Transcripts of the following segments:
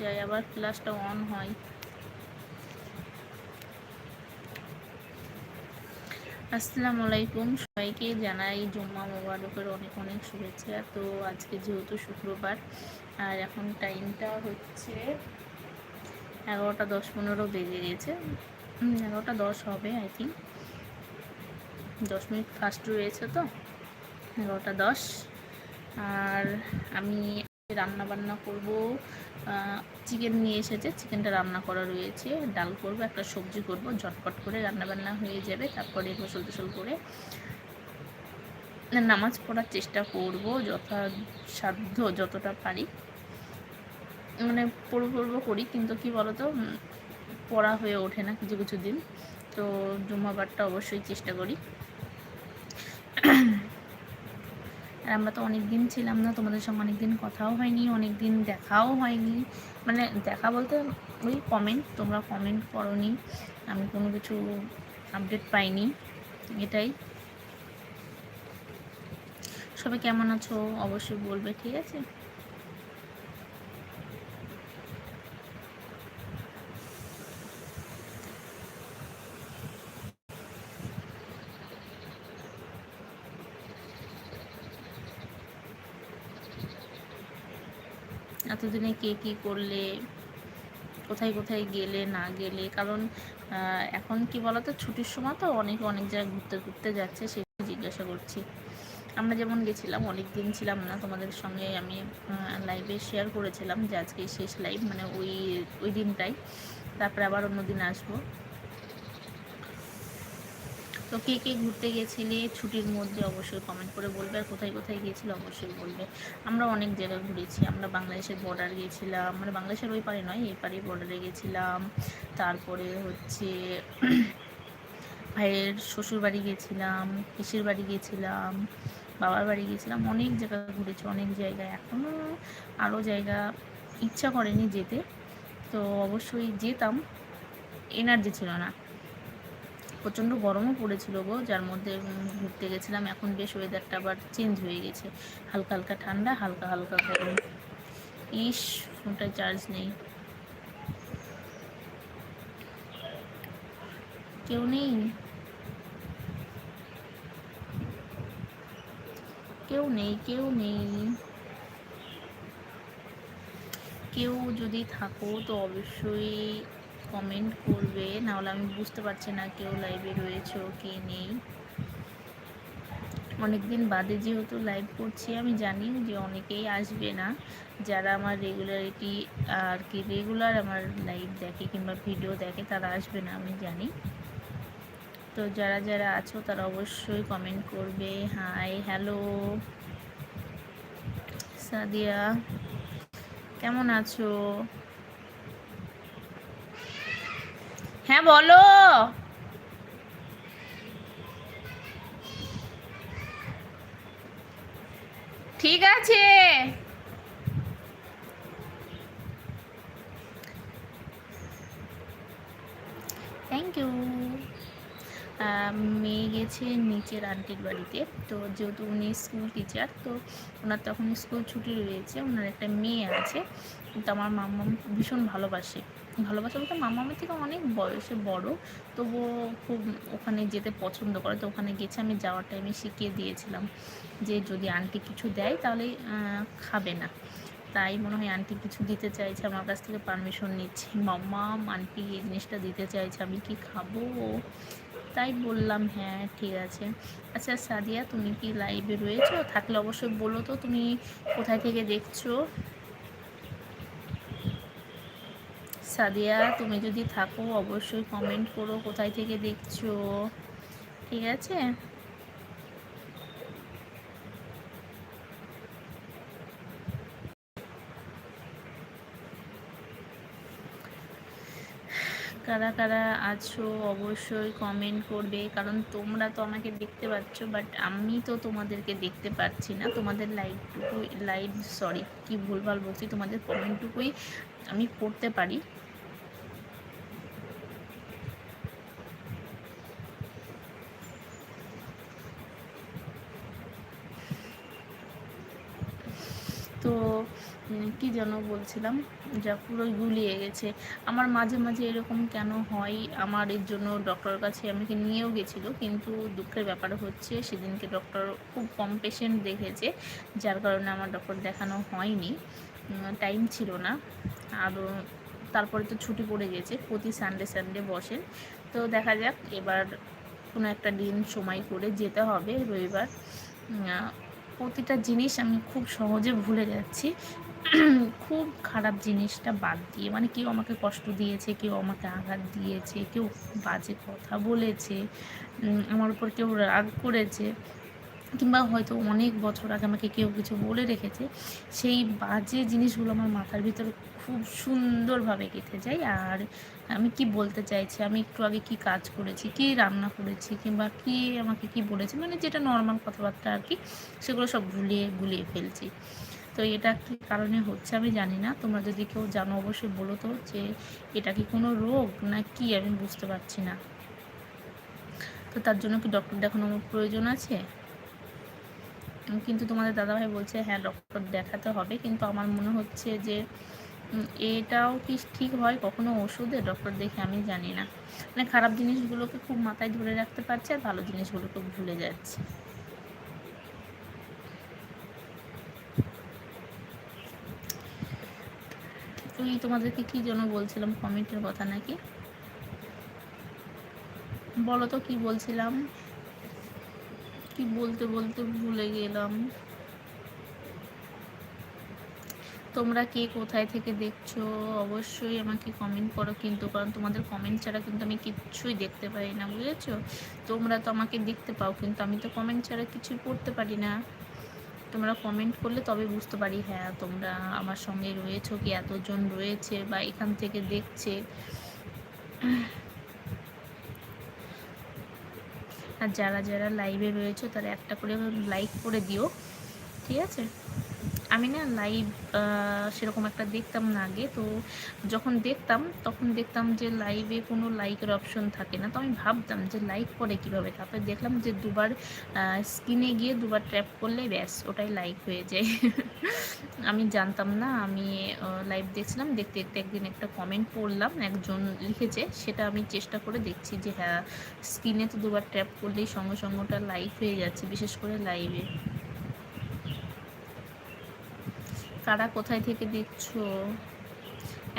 যায় আবার ক্লাসটা অন হয়। আসসালামু আলাইকুম। সবাইকে জানাই জুম্মা মোবারকের অনেক অনেক শুভেচ্ছা। তো আজকে যেহেতু শুক্রবার, আর এখন টাইমটা হচ্ছে এগারোটা দশ পনেরো বেজে গেছে। এগারোটা দশ হবে আই থিঙ্ক দশ মিনিট ফার্স্ট রয়েছে তো, এগারোটা দশ। আর আমি রান্না বান্না করব চিকেন নিয়ে এসেছে চিকেনটা রান্না করা রয়েছে। ডাল করব, একটা সবজি করব, ঝটপট করে রান্না বান্না হয়ে যাবে, তারপরে গোসল টোসল করে নামাজ পড়ার চেষ্টা করব যথাসাধ্য, যতটা পারি। মানে পড়ব, পড়ব করি, কিন্তু কি বলতো পড়া হয়ে ওঠে না কিছু কিছু দিন। তো জুম্মাবারটা অবশ্যই চেষ্টা করি। আর আমরা তো অনেক দিন ছিলাম না, তোমাদের সঙ্গে অনেক দিন কথাও হয়নি অনেক দিন দেখাও হয়নি। মানে দেখা বলতে ওই কমেন্ট তোমরা কমেন্ট করনি, আমি কোনো কিছু আপডেট পাইনি, এটাই। সবাই কেমন আছো? অবশ্যই বলবে, ঠিক আছে? এতদিনে কে কী করলে, কোথায় কোথায় গেলে, না গেলে? কারণ এখন কি বলতো, ছুটির সময় তো অনেক অনেক জায়গায় ঘুরতে ঘুরতে যাচ্ছে সেটা জিজ্ঞাসা করছি। আমরা যেমন গেছিলাম, অনেক দিন ছিলাম না তোমাদের সঙ্গে, আমি লাইভে শেয়ার করেছিলাম যে আজকে শেষ লাইভ মানে ওই ওই দিনটাই। তারপরে আবার অন্য দিন আসব। তো কে কে ঘুরতে গেছিলে ছুটির মধ্যে অবশ্যই কমেন্ট করে বলবে আর কোথায় কোথায় গিয়েছিল অবশ্যই বলবে। আমরা অনেক জায়গায় ঘুরেছি, আমরা বাংলাদেশের বর্ডার গিয়েছিলাম মানে বাংলাদেশের ওই পারে নয়, এই পারে বর্ডারে গেছিলাম তারপরে হচ্ছে ভাইয়ের শ্বশুর বাড়ি গেছিলাম পিসির বাড়ি গেছিলাম বাবার বাড়ি গেছিলাম অনেক জায়গা ঘুরেছি, অনেক জায়গায়। এখনও আরও জায়গা ইচ্ছা করেনি যেতে, তো অবশ্যই যেতাম এনার্জি ছিল না। প্রচণ্ড গরমও পড়েছিল গো, যার মধ্যে ঘুরতে গেছিলাম। এখন বেশ ওয়েদারটা আবার চেঞ্জ হয়ে গেছে। হালকা হালকা ঠান্ডা, হালকা হালকা গরম। ইস, ফোনটায় চার্জ নেই। কেউ নেই? কেউ নেই কেউ নেই। কেউ যদি থাকো তো অবশ্যই কমেন্ট করবে, নাহলে আমি বুঝতে পারছি না কেউ লাইভে রয়েছে কি নেই। অনেকদিন বাদে যেহেতু লাইভ করছি, আমি জানি যে অনেকেই আসবে না। যারা আমার রেগুলারিটি আর কি রেগুলার আমার লাইভ দেখে কিংবা ভিডিও দেখে, তারা আসবে না, আমি জানি। তো যারা যারা আছো, তারা অবশ্যই কমেন্ট করবে। হাই হ্যালো সাদিয়া, কেমন আছো? হ্যাঁ বলো। ঠিক আছে। থ্যাংক ইউ মেয়ে গেছে নিচের আন্টির বাড়িতে। তো যেহেতু উনি স্কুল টিচার তো ওনার তখন স্কুল ছুটি রয়েছে। ওনার একটা মেয়ে আছে। তো আমার মাম্মা ভীষণ ভালোবাসে। ভালোবাসা বলতে মামামের থেকে অনেক বয়সে বড়, তবুও খুব ওখানে যেতে পছন্দ করে। তো ওখানে গেছে, আমি যাওয়ার টাইমে শিখিয়ে দিয়েছিলাম যে যদি আন্টি কিছু দেয় তাহলে খাবে না। তাই মনে হয় আন্টি কিছু দিতে চাইছে, আমার কাছ থেকে পারমিশন নিচ্ছে। মাম্মা আন্টি এই জিনিসটা দিতে চাইছে, আমি কি খাব? তাই বললাম হ্যাঁ ঠিক আছে। আচ্ছা সাদিয়া, তুমি কি লাইভে রয়েছো? থাকলে অবশ্যই বলো তো, তুমি কোথায় থেকে দেখছ? সাদিয়া, তুমি যদি থাকো, অবশ্যই কমেন্ট করো কোথায় থেকে দেখছ। ঠিক আছে? কারা কারা আছো, অবশ্যই কমেন্ট করবে, কারণ তোমরা তো আমাকে দেখতে পাচ্ছ বাট আমি তো তোমাদেরকে দেখতে পাচ্ছি না। তোমাদের লাইভটুকু লাইভ সরি কি ভুলভাল বলছি, তোমাদের কমেন্টটুকুই আমি পড়তে পারি। তো কি যেন বলছিলাম? যা পুরো গুলিয়ে গেছে। আমার মাঝে মাঝে এরকম কেন হয়? আমার এর জন্য ডক্টরের কাছে আমাকে নিয়েও গেছিল, কিন্তু দুঃখের ব্যাপার হচ্ছে সেদিনকে ডক্টর খুব কম পেশেন্ট দেখেছে, যার কারণে আমার ডক্টর দেখানো হয়নি। টাইম ছিল না। আর তারপরে তো ছুটি পড়ে গেছে, প্রতি সানডে সানডে বসেন। তো দেখা যাক, এবার কোনো একটা দিন সময় করে যেতে হবে রবিবার। প্রতিটা জিনিস আমি খুব সহজে ভুলে যাচ্ছি। খুব খারাপ জিনিসটা বাদ দিয়ে মানে কেউ আমাকে কষ্ট দিয়েছে, কেউ আমাকে আঘাত দিয়েছে, কেউ বাজে কথা বলেছে আমার উপর কেউ রাগ করেছে। কিংবা হয়তো অনেক বছর আগে আমাকে কেউ কিছু বলে রেখেছে, সেই বাজে জিনিসগুলো আমার মাথার ভিতরে খুব সুন্দরভাবে গেঁথে যায়। আর আমি কি বলতে চাইছি, আমি একটু আগে কি কাজ করেছি, কি রান্না করেছি কিংবা কি আমাকে কি বলেছে মানে যেটা নর্মাল কথাবার্তা আর কি, সেগুলো সব ভুলিয়ে গুলিয়ে ফেলছি। তো এটা কি কারণে হচ্ছে আমি জানি না। তোমরা যদি কেউ জানো, অবশ্যই বলো তো যে এটা কি কোনো রোগ না কি আমি বুঝতে পারছি না। তো তার জন্য কি ডক্টর দেখানো আমার প্রয়োজন আছে? কিন্তু তোমাদের দাদাভাই বলছে হ্যাঁ ডক্টর দেখাতে হবে। কিন্তু আমার মনে হচ্ছে যে এটাও কি ঠিক হয়? কখনো ওষুধে ডক্টর দেখে আমি জানি না। মানে খারাপ জিনিসগুলোকে খুব মাথায় ধরে রাখতে পারছে আর ভালো জিনিসগুলোকে ভুলে যাচ্ছে। তুই তোমাদেরকে কি জন্য বলছিলাম? কমেন্টের কথা নাকি? বলো তো কি বলছিলাম? কি বলতে বলতে ভুলে গেলাম। তোমরা কে কোথায় থেকে দেখছ, অবশ্যই আমাকে কমেন্ট করো কিন্তু, কারণ তোমাদের কমেন্ট ছাড়া কিন্তু আমি কিচ্ছুই দেখতে পারি না, বুঝেছ? তোমরা তো আমাকে দেখতে পাও, কিন্তু আমি তো কমেন্ট ছাড়া কিছুই পড়তে পারি না। তোমরা কমেন্ট করলে তবে বুঝতে পারি হ্যাঁ তোমরা আমার সঙ্গে রয়েছো, কি এতজন রয়েছে বা এখান থেকে দেখছে। আর যারা যারা লাইভে রয়েছে তারা একটা করে লাইক করে দিও ঠিক আছে? আমি না লাইভ সেরকম একটা দেখতাম না আগে। তো যখন দেখতাম, তখন দেখতাম যে লাইভে কোনো লাইকের অপশন থাকে না। তো আমি ভাবতাম যে লাইক করে কীভাবে? তারপরে দেখলাম যে দুবার স্ক্রিনে গিয়ে দুবার ট্র্যাপ করলে ব্যাস, ওটাই লাইক হয়ে যায়। আমি জানতাম না, আমি লাইভ দেখছিলাম। দেখতে দেখতে একদিন একটা কমেন্ট পড়লাম, একজন লিখেছে, সেটা আমি চেষ্টা করে দেখছি যে হ্যাঁ স্ক্রিনে তো দুবার ট্র্যাপ করলেই সঙ্গে সঙ্গে ওটা লাইক হয়ে যাচ্ছে, বিশেষ করে লাইভে কারা কোথায় থেকে দেখছ?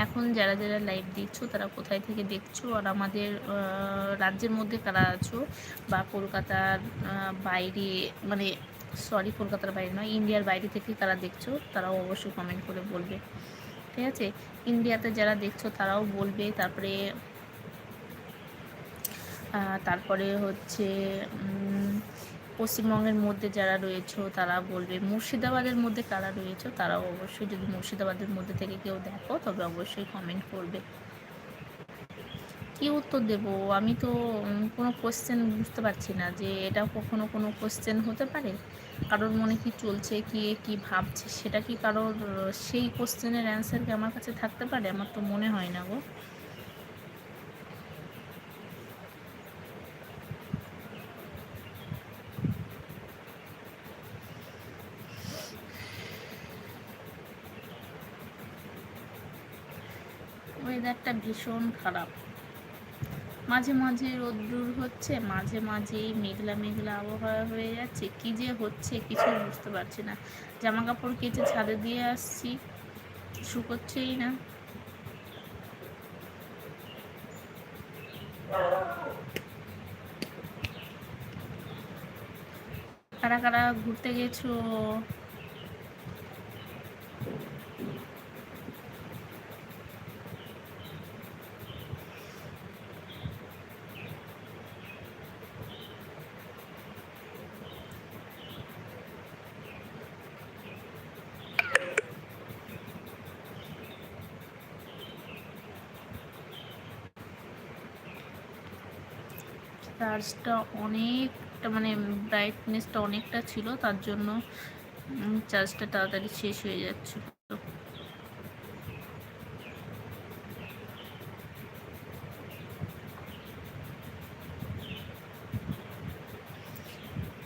এখন যারা যারা লাইভ দিচ্ছ তারা কোথায় থেকে দেখছ? আর আমাদের রাজ্যের মধ্যে কারা আছো? বা কলকাতার বাইরে মানে সরি কলকাতার বাইরে নয়, ইন্ডিয়ার বাইরে থেকে কারা দেখছ? তারাও অবশ্যই কমেন্ট করে বলবে। ঠিক আছে? ইন্ডিয়াতে যারা দেখছ, তারাও বলবে। তারপরে তারপরে হচ্ছে পশ্চিমবঙ্গের মধ্যে যারা রয়েছে, তারা বলবে মুর্শিদাবাদের মধ্যে কারা রয়েছে? তারাও অবশ্যই যদি মুর্শিদাবাদের মধ্যে থেকে কেউ দেখো, তবে অবশ্যই কমেন্ট করবে। কি উত্তর দেব? আমি তো কোনো কোশ্চেন বুঝতে পারছি না যে এটা কখনো কোনো কোশ্চেন হতে পারে? কারোর মনে কি চলছে, কি কি ভাবছে, সেটা কি কারোর, সেই কোশ্চেনের অ্যান্সার কি আমার কাছে থাকতে পারে? আমার তো মনে হয় না গো। ওয়েদারটা ভীষণ খারাপ। মাঝে মাঝে রোদ্দুর হচ্ছে, মাঝে মাঝেই মেঘলা মেঘলা আবহাওয়া হয়ে যাচ্ছে। কি যে হচ্ছে কিছু বুঝতে পারছি না। জামা কাপড় কেচে ছাদে দিয়ে আসছি শুকোচ্ছেই না। কারা কারা ঘুরতে গেছো? চার্জটা অনেকটা মানে ব্রাইটনেসটা অনেকটা ছিল, তার জন্য চার্জটা তাড়াতাড়ি শেষ হয়ে যাচ্ছে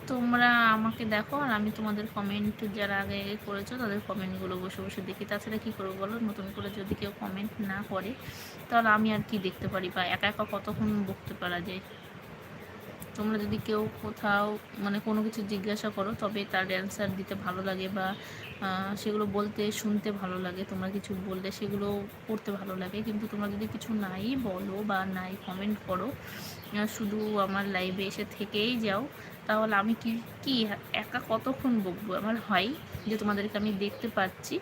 তোমরা আমাকে দেখো, আর আমি তোমাদের কমেন্ট যারা আগে করেছ, তাদের কমেন্টগুলো বসে বসে দেখি। তাছাড়া কী করব বলো? নতুন করে যদি কেউ কমেন্ট না করে, তাহলে আমি আর কি দেখতে পারি বা একা একা কতক্ষণ বকতে পারা যায়? তোমরা যদি কেউ কোথাও মানে কোনো কিছু জিজ্ঞাসা করো, তবে তার অ্যান্সার দিতে ভালো লাগে বা সেগুলো বলতে, শুনতে ভালো লাগে। তোমরা কিছু বললে সেগুলো পড়তে ভালো লাগে। কিন্তু তোমরা যদি কিছু নাই বলো বা নাই কমেন্ট করো শুধু আমার লাইভে এসে থেকেই যাও, তাহলে আমি কি কি একা কতক্ষণ বকবো? আমার হয় যে তোমাদেরকে আমি দেখতে পাচ্ছি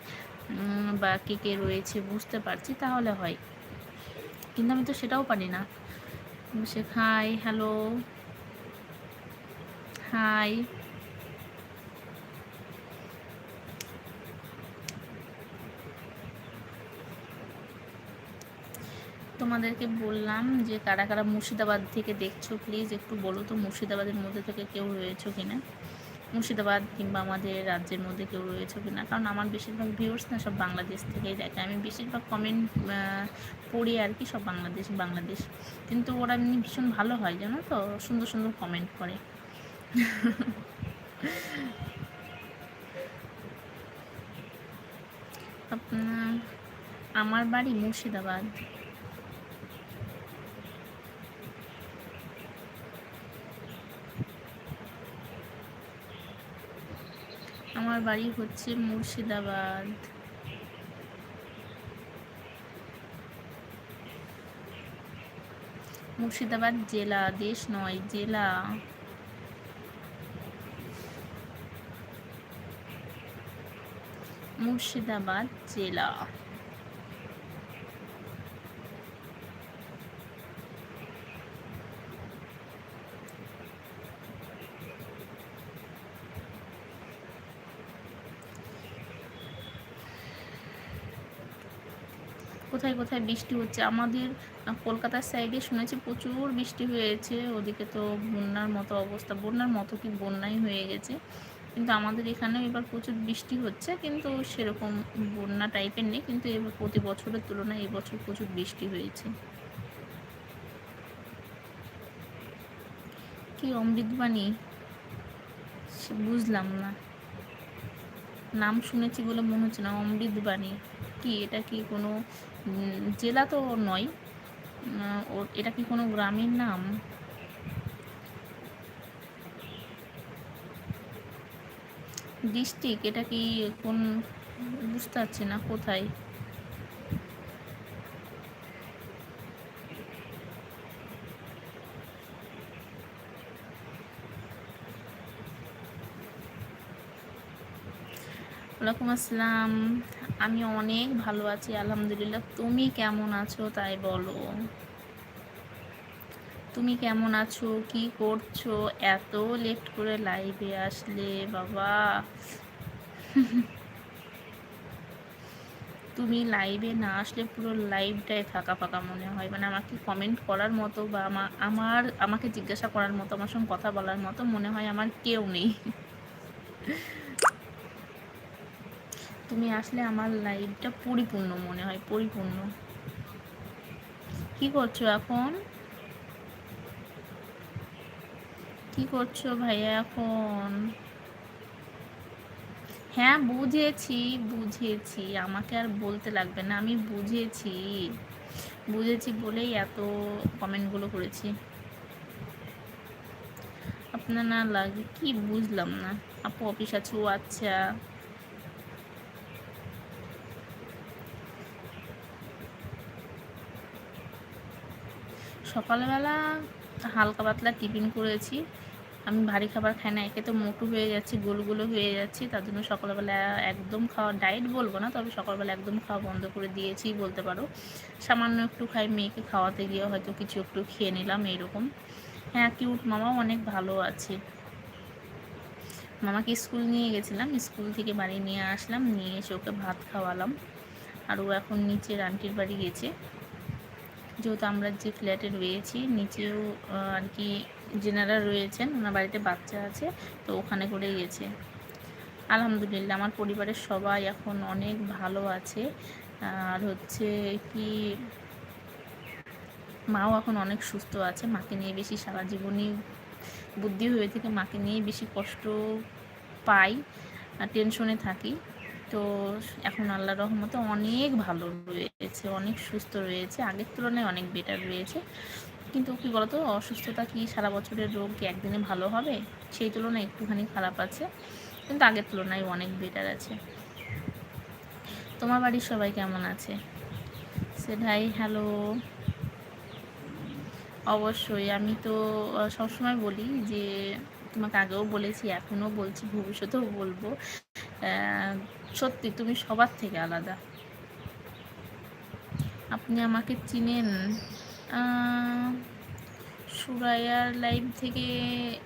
বা কে কে রয়েছে বুঝতে পারছি, তাহলে হয়। কিন্তু আমি তো সেটাও পারি না। হাই হ্যালো হাই তোমাদেরকে বললাম যে কারা কারা মুর্শিদাবাদ থেকে দেখছ প্লিজ একটু বলো তো মুর্শিদাবাদের মধ্যে থেকে কেউ রয়েছো কিনা? মুর্শিদাবাদ কিংবা আমাদের রাজ্যের মধ্যে কেউ রয়েছে কিনা? কারণ আমার বেশিরভাগ ভিউর্স না সব বাংলাদেশ থেকেই দেখে। আমি বেশিরভাগ কমেন্ট পড়ি আর কি সব বাংলাদেশ বাংলাদেশ। কিন্তু ওরা এমনি ভীষণ ভালো হয়, জানো তো? সুন্দর সুন্দর কমেন্ট করে। আপনার আমার বাড়ি মুর্শিদাবাদ। আমার বাড়ি হচ্ছে মুর্শিদাবাদ। মুর্শিদাবাদ জেলা দেশ নয় জেলা। মুর্শিদাবাদ জেলা। কোথায় কোথায় বৃষ্টি হচ্ছে? আমাদের কলকাতার সাইডে শুনেছি প্রচুর বৃষ্টি হয়েছে। ওদিকে তো বন্যার মতো অবস্থা। বন্যার মতো কি বন্যাই হয়ে গেছে। কিন্তু আমাদের এখানেও এবার প্রচুর বৃষ্টি হচ্ছে, কিন্তু সেরকম বন্যা টাইপের নেই, কিন্তু এবার প্রতি বছরের তুলনায় এবছর প্রচুর বৃষ্টি হয়েছে। কি অমৃতবাণী বুঝলাম না। নাম শুনেছি বলে মনে হচ্ছে না অমৃতবাণী কি, এটা কি কোনো জেলা তো নয় এটা কি কোনো গ্রামের নাম? ডিস্ট্রিক্ট, এটা কি কোন, বুঝতে পারছি না, কোথায়? ওয়ালাইকুম আসসালাম। আমি অনেক ভালো আছি, আলহামদুলিল্লাহ। তুমি কেমন আছো? তাই বলো। তুমি কেমন আছো? কি করছ? এত লেট করে লাইভে আসলে, বাবা। তুমি লাইভে না আসলে পুরো লাইভটাই ফাঁকা ফাঁকা মনে হয়। মানে আমাকে কমেন্ট করার মতো বা আমার, আমাকে জিজ্ঞাসা করার মতো, আমার সঙ্গে কথা বলার মতো মনে হয় আমার কেউ নেই। তুমি আসলে আমার লাইভটা পরিপূর্ণ মনে হয়, পরিপূর্ণ। কি করছ এখন? কি করছ ভাইয়া এখন? হ্যাঁ বুঝেছি বুঝেছি। আমাকে আর বলতে লাগবে না, আমি বুঝেছি। বুঝেছি বলেই এত কমেন্টগুলো করেছি। আপনার না লাগে, কি বুঝলাম না। আপু অফিস আছে, ও আচ্ছা। সকালবেলা হালকা পাতলা টিফিন করেছি। আমি ভারী খাবার খাই না, একে তো মোটু হয়ে যাচ্ছি গোলগুলো হয়ে যাচ্ছি, তার জন্য সকালবেলা একদম খাওয়া ডায়েট বলব না, তবে সকালবেলা একদম খাওয়া বন্ধ করে দিয়েছি বলতে পারো। সামান্য একটু খাই, মেয়েকে খাওয়াতে গিয়ে হয়তো কিছু একটু খেয়ে নিলাম এইরকম। হ্যাঁ কিউট মামাও অনেক ভালো আছে। মামাকে স্কুল নিয়ে গেছিলাম, স্কুল থেকে বাড়ি নিয়ে আসলাম, নিয়ে এসে ওকে ভাত খাওয়ালাম। আর ও এখন নিচের আন্টির বাড়ি গেছে। যেহেতু আমরা যে ফ্ল্যাটে রয়েছি, নিচেও আর কি যেনারা রয়েছেন, ওনার বাড়িতে বাচ্চা আছে, তো ওখানে করে গেছে। আলহামদুলিল্লাহ, আমার পরিবারের সবাই এখন অনেক ভালো আছে। আর হচ্ছে কি, মাও এখন অনেক সুস্থ আছে, মাকে নিয়ে বেশি সারা জীবনই বুদ্ধি হয়ে থেকে মাকে নিয়ে বেশি কষ্ট পাই আর টেনশনে থাকি। তো এখন আল্লাহ রহমতে অনেক ভালো রয়েছে, অনেক সুস্থ রয়েছে, আগের তুলনায় অনেক বেটার রয়েছে। কিন্তু কী বলতো, অসুস্থতা কি সারা বছরের রোগ কি একদিনে ভালো হবে? সেই তুলনায় একটুখানি খারাপ আছে। কিন্তু আগের তুলনায় অনেক বেটার আছে। তোমার বাড়ির সবাই কেমন আছে? সে ভাই হ্যালো অবশ্যই, আমি তো সবসময় বলি যে, তোমাকে আগেও বলেছি, এখনও বলছি, ভবিষ্যতেও বলব। সত্যি তুমি সবার থেকে আলাদা। আপনি আমাকে চিনেন। সুরাইয়ার লাইভ থেকে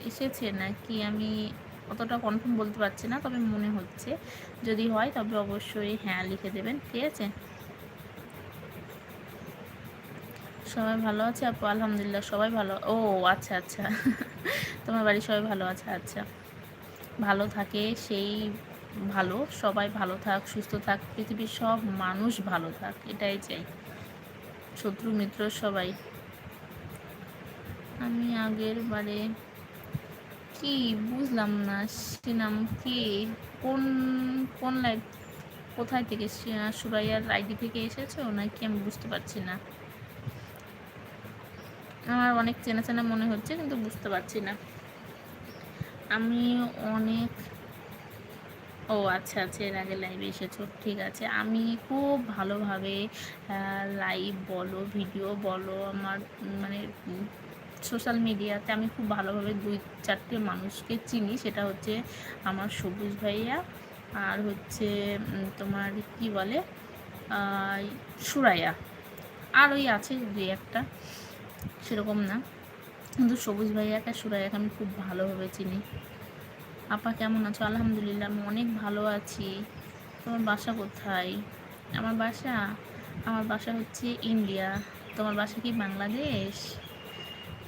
এসেছে নাকি? আমি অতটা কনফার্ম বলতে পারছি না, তবে মনে হচ্ছে। যদি হয়, তবে অবশ্যই হ্যাঁ লিখে দেবেন, ঠিক আছে? সবাই ভালো আছে আপু? আলহামদুলিল্লাহ, সবাই ভালো। ও আচ্ছা আচ্ছা। তোমার বাড়ির সবাই ভালো? আছে আচ্ছা। ভালো থাকে, সেই ভালো। সবাই ভালো থাক, সুস্থ থাক, পৃথিবীর সব মানুষ ভালো থাক, এটাই চাই। শত্রু মিত্র সবাই। আমি আগের বারে কি বুঝলাম না নাম কি? কোন কোন লাইভ কোথায় থেকে? সুরাইয়ার আইডি থেকে এসেছ নাকি আমি বুঝতে পারছি না। আমার অনেক চেনা চেনা মনে হচ্ছে কিন্তু বুঝতে পারছি না। আমি অনেক ও আচ্ছা আচ্ছা এর আগে লাইভে এসেছ। ঠিক আছে, আমি খুব ভালোভাবে লাইভ বলো ভিডিও বলো, আমার মানে সোশ্যাল মিডিয়াতে আমি খুব ভালোভাবে দুই চারটে মানুষকে চিনি। সেটা হচ্ছে আমার সবুজ ভাইয়া আর হচ্ছে তোমার কি বলে সুরাইয়া। আর ওই আছে দুই একটা, সেরকম না। কিন্তু সবুজ ভাইয়াকে, সুরাইয়াকে আমি খুব ভালোভাবে চিনি। আপা কেমন আছো? আলহামদুলিল্লাহ, আমি অনেক ভালো আছি। তোমার বাসা কোথায়? আমার বাসা আমার বাসা হচ্ছে ইন্ডিয়া। তোমার বাসা কি বাংলাদেশ?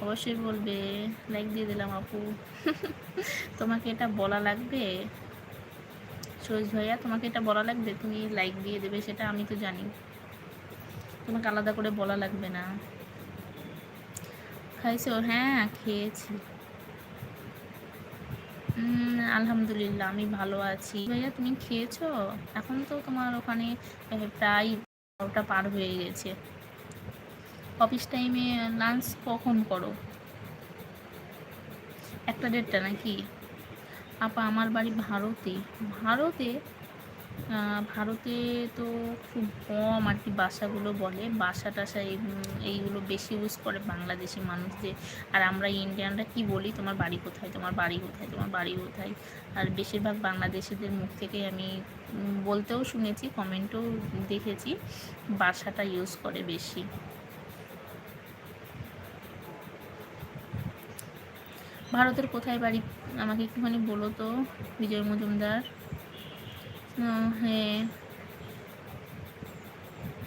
অবশ্যই বলবে। লাইক দিয়ে দিলাম আপু। তোমাকে এটা বলা লাগবে? সৈজ ভাইয়া, তোমাকে এটা বলা লাগবে? তুমি লাইক দিয়ে দেবে, সেটা আমি তো জানি। তোমাকে আলাদা করে বলা লাগবে না। খাইছো? হ্যাঁ খেয়েছি। আলহামদুলিল্লাহ, আমি ভালো আছি। ভাইয়া, তুমি খেয়েছো? এখন তো তোমার ওখানে প্রায় বারোটা পার হয়ে গেছে। অফিস টাইমে লাঞ্চ কখন করো? একটা দেড়টা নাকি? আপা, আমার বাড়ি ভারতে। ভারতে? ভারতে তো খুব কম আর কি বাসাগুলো বলে। বাসা টাসা এইগুলো বেশি ইউজ করে বাংলাদেশি মানুষদের। আর আমরা ইন্ডিয়ানরা কি বলি? তোমার বাড়ি কোথায়? তোমার বাড়ি কোথায়? তোমার বাড়ি কোথায়? আর বেশিরভাগ বাংলাদেশিদের মুখ থেকে আমি বলতেও শুনেছি কমেন্টও দেখেছি, বাসাটা ইউজ করে বেশি। ভারতের কোথায় বাড়ি? আমাকে একটুখানি বলো তো, বিজয় মজুমদার।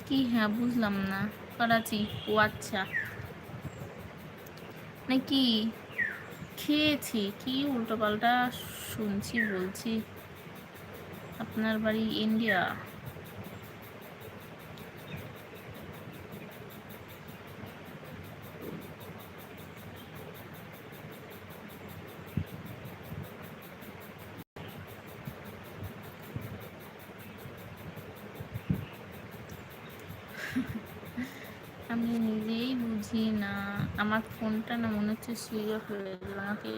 কি হ্যাঁ বুঝলাম না। করাচি, ও আচ্ছা। নাকি খেয়েছি। কি উল্টোপাল্টা শুনছি, বলছি। আপনার বাড়ি ইন্ডিয়া আমি নিজেই বুঝি না আমার ফোনটা না মনে হচ্ছে সুইচ অফ হয়ে গেল আমাকে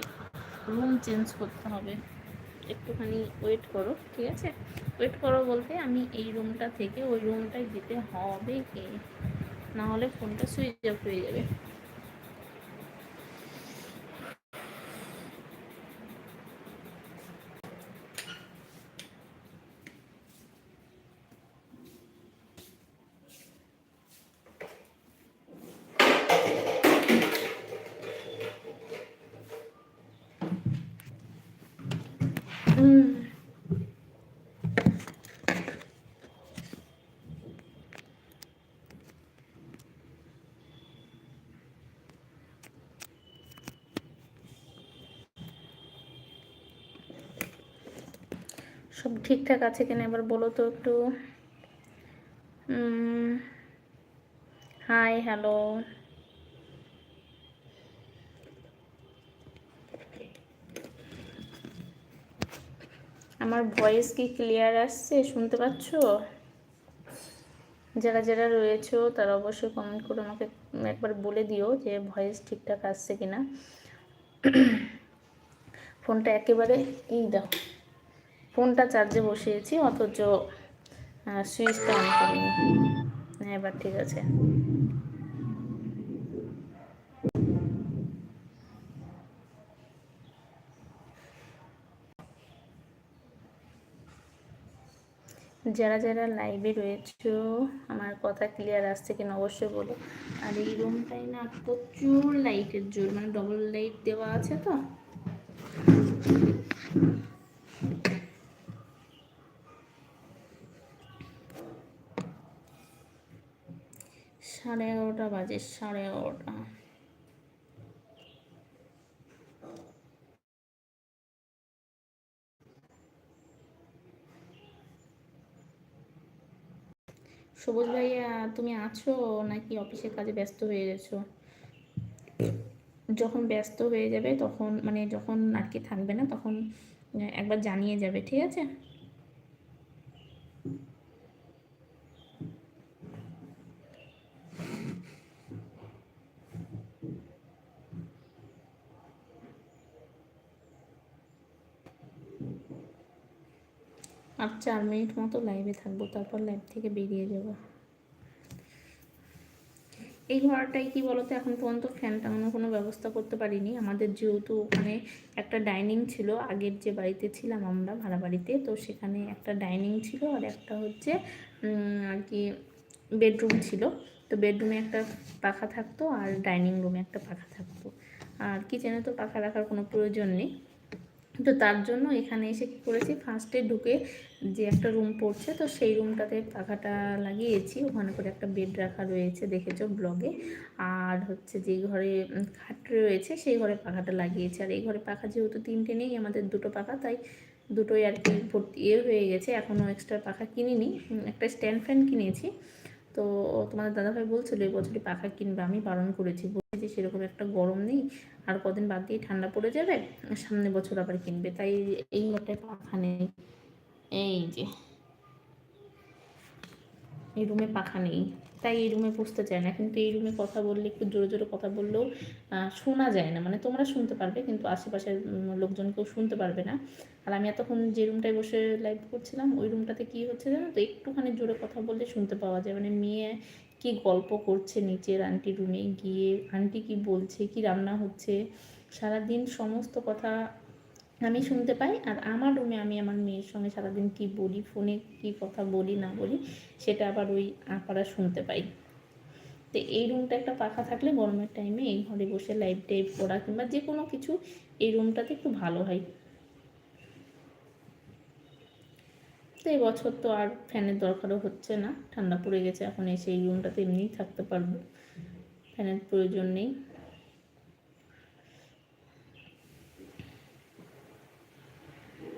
রুম চেঞ্জ করতে হবে। একটুখানি ওয়েট করো, ঠিক আছে? ওয়েট করো বলতে আমি এই রুমটা থেকে ওই রুমটায় যেতে হবে কে? না হলে ফোনটা সুইচ অফ হয়ে যাবে। সব ঠিকঠাক আছে কিনা এবার বলো তো একটু। হাই হ্যালো আমার ভয়েস কি ক্লিয়ার আসছে? শুনতে পাচ্ছ? যারা যারা রয়েছে, তারা অবশ্যই কমেন্ট করে আমাকে একবার বলে দিও যে ভয়েস ঠিকঠাক আসছে কিনা। ফোনটা একেবারে এই দাও ফোনটা চার্জে বসিয়েছি, অথচ সুইচটা অন করিনি। হ্যাঁ এবার ঠিক আছে। যারা যারা লাইভে রয়েছে, আমার কথা ক্লিয়ার আসছে কিনা অবশ্যই বলো। আর এই রুমটাই না প্রচুর লাইটের জোর মানে ডবল লাইট দেওয়া আছে তো? সাড়ে এগারোটা বাজে, সাড়ে এগারোটা। সবুজ ভাইয়া, তুমি আছো নাকি অফিসের কাজে ব্যস্ত হয়ে গেছো? যখন ব্যস্ত হয়ে যাবে তখন মানে যখন আর কি থাকবে না, তখন একবার জানিয়ে যাবে, ঠিক আছে আর চার মিনিট মতো লাইভে থাকব, তারপর লাইভ থেকে বেরিয়ে যাব। এই ঘরটাই কি বলতো, এখন পর্যন্ত ফ্যান টাঙানোর কোনো ব্যবস্থা করতে পারিনি। আমাদের যেহেতু ওখানে একটা ডাইনিং ছিল, আগের যে বাড়িতে ছিলাম আমরা ভাড়া বাড়িতে তো সেখানে একটা ডাইনিং ছিল আর একটা হচ্ছে আর কি বেডরুম ছিল। তো বেডরুমে একটা পাখা থাকতো আর ডাইনিং রুমে একটা পাখা থাকতো। আর কিচেনে তো, পাখা রাখার কোনো প্রয়োজন নেই। তো তার জন্য এখানে এসে কী করেছি? ফার্স্টে ঢুকে যে একটা রুম পড়ছে, তো সেই রুমটাতে পাখাটা লাগিয়েছি। ওখানে করে একটা বেড রাখা রয়েছে, দেখেছ ব্লগে আর হচ্ছে যে ঘরে খাট রয়েছে, সেই ঘরে পাখাটা লাগিয়েছে। আর এই ঘরে পাখা যেহেতু তিনটে নেই, আমাদের দুটো পাখা, তাই দুটোই আর কি ভর্তি হয়ে গেছে। এখনও এক্সট্রা পাখা কিনিনি। একটা স্ট্যান্ড ফ্যান কিনেছি। তো তোমাদের দাদাভাই বলছিল, এই বছরই পাখা কিনবে, আমি বারণ করেছি। বলছি যে, সেরকম একটা গরম নেই, আর কদিন বাদ দিয়ে ঠান্ডা পড়ে যাবে সামনে বছর আবার কিনবে। তাই এই একটা পাখা নেই। এই যে এই রুমে পাখা নেই। তাই এই রুমে বসতে চায় না। কিন্তু এই রুমে কথা বললে, একটু জোরে জোরে কথা বললেও শোনা যায় না। মানে তোমরা শুনতে পারবে, কিন্তু আশেপাশের লোকজন কেউ শুনতে পারবে না। আর আমি এতক্ষণ যে রুমটায় বসে লাইভ করছিলাম, ওই রুমটাতে কী হচ্ছে জানো তো? একটুখানি জোরে কথা বললে শুনতে পাওয়া যায়। মানে মেয়ে কি গল্প করছে নিচের আন্টি রুমে গিয়ে আন্টি কি বলছে, কি রান্না হচ্ছে? সারাদিন সমস্ত কথা আমি শুনতে পাই আর আমার রুমে আমি আমার মেয়ের সঙ্গে সারাদিন কি বলি, ফোনে কি কথা বলি, না বলি, সেটা আবার ওই আপারা শুনতে পাই। তো এই রুমটা একটা পাখা থাকলে গরমের টাইমে এই ঘরে বসে লাইভ টাইপ করা কিংবা যে কোনো কিছু এই রুমটাতে একটু ভালো হয়। তো বছর তো আর ফ্যানের দরকারও হচ্ছে না, ঠান্ডা পড়ে গেছে, এখন এসে এই রুমটাতে এমনিই থাকতে পারব। ফ্যানের প্রয়োজন নেই।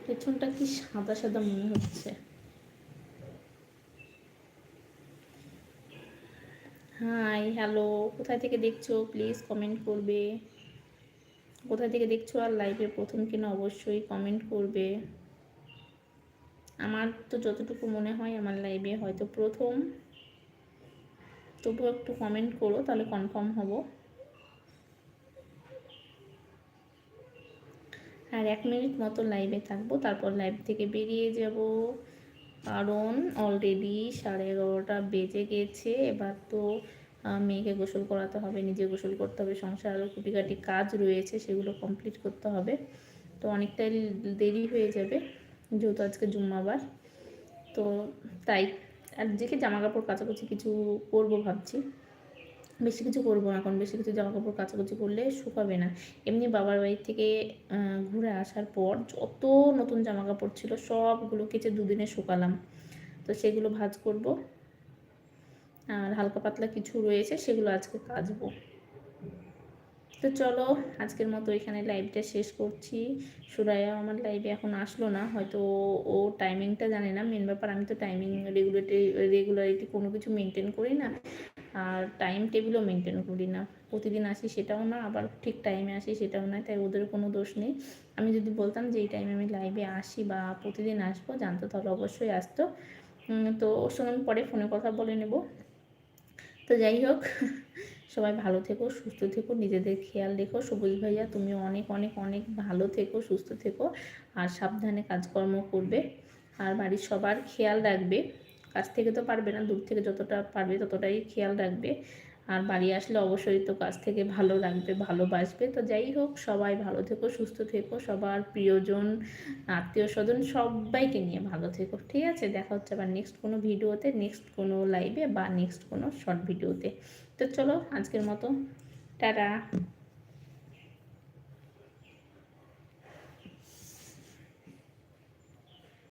পেছনটা কি সাদা সাদা মনে হচ্ছে? হাই হ্যালো কোথায় থেকে দেখছ? প্লিজ কমেন্ট করবে। কোথায় থেকে দেখছ? আর লাইভে প্রথম কিনা অবশ্যই কমেন্ট করবে। আমার তো যতটুকু মনে হয়, আমার লাইভে হয়তো প্রথম। তবুও একটু কমেন্ট করো, তাহলে কনফার্ম হব। আর এক মিনিট মতো লাইভে থাকব, তারপর লাইভ থেকে বেরিয়ে যাব। কারণ অলরেডি সাড়ে এগারোটা বেজে গেছে, এবার তো মেয়েকে গোসল করাতে হবে নিজে গোসল করতে হবে সংসার আরও কুটিকাটি কাজ রয়েছে, সেগুলো কমপ্লিট করতে হবে। তো অনেকটাই দেরি হয়ে যাবে, যেহেতু আজকে জুম্মাবার। তো তাই, আর দেখে জামা কাপড় কাচাকুচি কিছু করব ভাবছি। বেশি কিছু করব না এখন বেশি কিছু জামা কাপড় কাচাকুচি করলে শুকাবে না। এমনি বাবার বাড়ি থেকে ঘুরে আসার পর যত নতুন জামা কাপড় ছিল সবগুলো কেচে দুদিনে শুকালাম। তো সেগুলো ভাজ করব। আর হালকা পাতলা কিছু রয়েছে, সেগুলো আজকে কাচবো। তো চলো, আজকের মতো এখানে লাইভটা শেষ করছি। সুরাইয়া আমার লাইভে এখন আসলো না, হয়তো ও টাইমিংটা জানে না। মেন ব্যাপার, আমি তো টাইমিং রেগুলেটরি রেগুলারিটি কোনো কিছু মেনটেন করি না। আর টাইম টেবিলও মেনটেন করি না। প্রতিদিন আসি সেটাও না, আবার ঠিক টাইমে আসি সেটাও না, তাই ওদের কোনো দোষ নেই। আমি যদি বলতাম যে এই টাইমে আমি লাইভে আসি বা প্রতিদিন আসব, জানতো তাহলে অবশ্যই আসতো। তো ওর সঙ্গে আমি পরে ফোনে কথা বলে নেব। তো যাই হোক, সবাই ভালো থেকো, সুস্থ থেকো, নিজেদের খেয়াল রেখো। সবুজ ভাইয়া তুমি অনেক অনেক অনেক ভালো থেকো, সুস্থ থেকো। আর সাবধানে কাজকর্ম করবে। আর বাড়ির সবার খেয়াল রাখবে। কাছ থেকে তো পারবে না, দূর থেকে যতটা পারবে ততটাই খেয়াল রাখবে। আর বাড়ি আসলে অবশ্যই তো কাছ থেকে ভালো লাগবে, ভালোবাসবে। তো যাই হোক, সবাই ভালো থেকো, সুস্থ থেকো, সবার প্রিয়জন আত্মীয় স্বজন সবাইকে নিয়ে ভালো থেকো। ঠিক আছে, দেখা হচ্ছে আবার নেক্সট কোনো ভিডিওতে নেক্সট কোনো লাইভে বা নেক্সট কোনো শর্ট ভিডিওতে। তো চলো, আজকের মতো, টাটা।